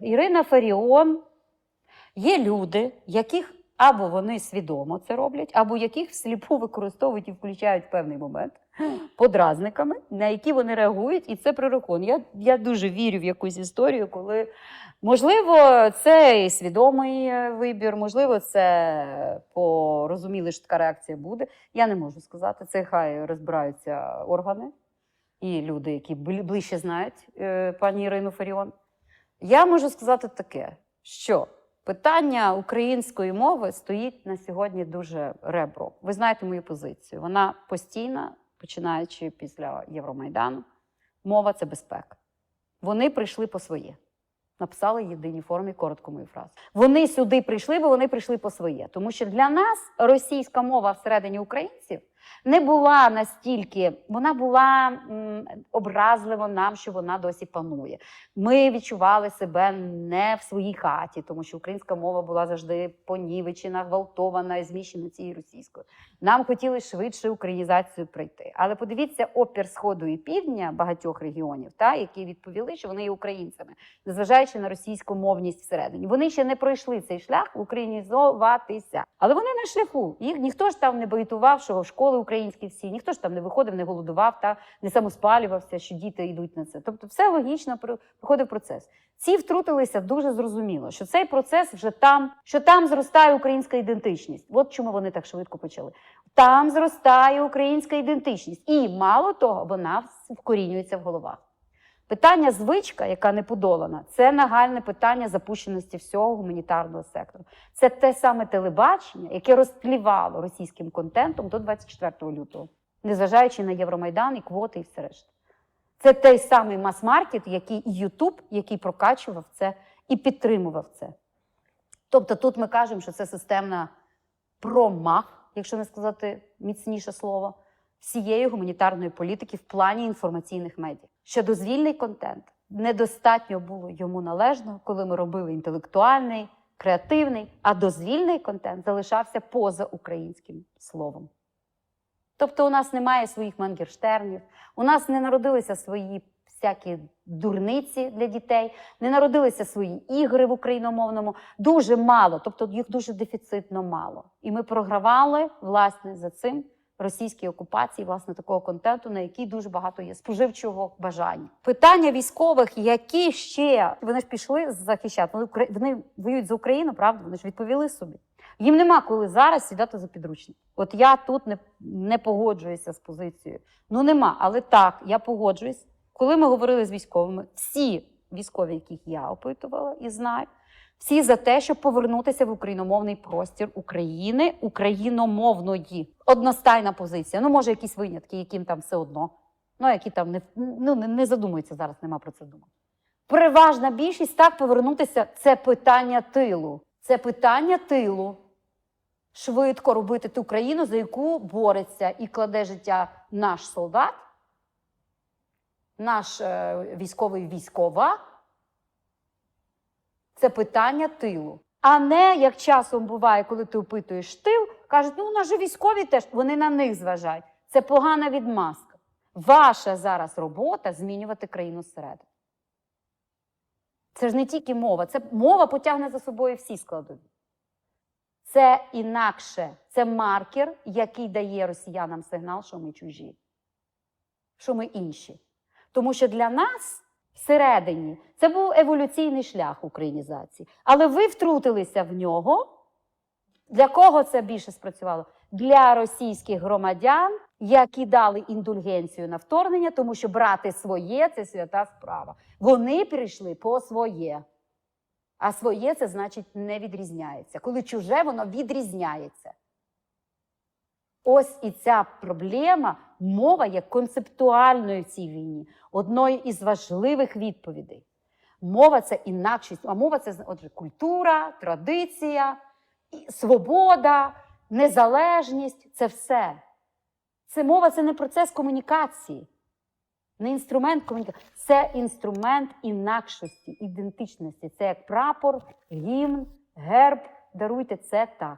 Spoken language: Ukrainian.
Ірина Фаріон є люди, яких або вони свідомо це роблять, або яких всліпу використовують і включають в певний момент подразниками, на які вони реагують, і це пророкон. Я, я дуже вірю в якусь історію, коли можливо це і свідомий е, вибір, можливо, це порозуміли, що така реакція буде. Я не можу сказати. Це хай розбираються органи і люди, які ближче знають е, пані Ірину Фаріон. Я можу сказати таке, що питання української мови стоїть на сьогодні дуже ребро. Ви знаєте мою позицію. Вона постійна, починаючи після Євромайдану. Мова це безпека. Вони прийшли по своє. Написали єдиній формі коротко мою фразу. Вони сюди прийшли, бо вони прийшли по своє. Тому що для нас російська мова всередині українців не була настільки, вона була м, образлива нам, що вона досі панує. Ми відчували себе не в своїй хаті, тому що українська мова була завжди понівечена, гвалтована і зміщена цією російською. Нам хотіли швидше українізацію пройти. Але подивіться опір Сходу і Півдня багатьох регіонів, та, які відповіли, що вони є українцями, незважаючи на російську мовність всередині. Вони ще не пройшли цей шлях українізуватися. Але вони на шляху. Їх ніхто ж там не боїтував, що школи українські всі, ніхто ж там не виходив, не голодував та не самоспалювався, що діти йдуть на це. Тобто, все логічно проходив процес. Ці втрутилися дуже зрозуміло, що цей процес вже там, що там зростає українська ідентичність. От чому вони так швидко почали. Там зростає українська ідентичність, і мало того, вона вкорінюється в головах. Питання звичка, яка не подолана, це нагальне питання запущеності всього гуманітарного сектору. Це те саме телебачення, яке розтлівало російським контентом до 24 лютого, незважаючи на Євромайдан і квоти, і все решта. Це той самий мас-маркет, який Ютуб, який прокачував це і підтримував це. Тобто тут ми кажемо, що це системна промах, якщо не сказати міцніше слово, всієї гуманітарної політики в плані інформаційних медіа. Що дозвільний контент недостатньо було йому належного, коли ми робили інтелектуальний, креативний, а дозвільний контент залишався поза українським словом. Тобто у нас немає своїх мангерштернів, у нас не народилися свої всякі дурниці для дітей, не народилися свої ігри в україномовному. Дуже мало, тобто їх дуже дефіцитно мало. І ми програвали власне за цим російській окупації, власне, такого контенту, на який дуже багато є споживчого бажання. Питання військових, які ще вони ж пішли захищати. Вони, воюють за Україну, правда? Вони ж відповіли собі. Їм нема коли зараз сідати за підручник. От я тут не, не погоджуюся з позицією. Ну нема, але так, я погоджуюсь. Коли ми говорили з військовими, всі військові, яких я опитувала і знаю, всі за те, щоб повернутися в україномовний простір України, україномовної. Одностайна позиція. Ну, може, якісь винятки, яким там все одно. Ну, які там не, ну, не, задумуються зараз, нема про це думати. Переважна більшість так повернутися це питання тилу. Це питання тилу. Швидко робити ту країну, за яку бореться і кладе життя наш солдат, наш е, військовий військова. Це питання тилу. А не як часом буває, коли ти опитуєш тил, кажуть, ну у нас же військові теж, вони на них зважають. Це погана відмазка. Ваша зараз робота змінювати країну зсередини. Це ж не тільки мова, це мова потягне за собою всі складові. Це інакше, це маркер, який дає росіянам сигнал, що ми чужі, що ми інші. Тому що для нас всередині це був еволюційний шлях українізації. Але ви втрутилися в нього. Для кого це більше спрацювало? Для російських громадян, які дали індульгенцію на вторгнення, тому що брати своє це свята справа. Вони прийшли по своє. А своє це значить не відрізняється. Коли чуже, воно відрізняється. Ось і ця проблема, мова є концептуальною в цій війні, одною із важливих відповідей. Мова це інакшість, а мова це отже, культура, традиція, свобода, незалежність це все. Це мова це не процес комунікації, не інструмент комунікації, це інструмент інакшості, ідентичності. Це як прапор, гімн, герб. Даруйте це так.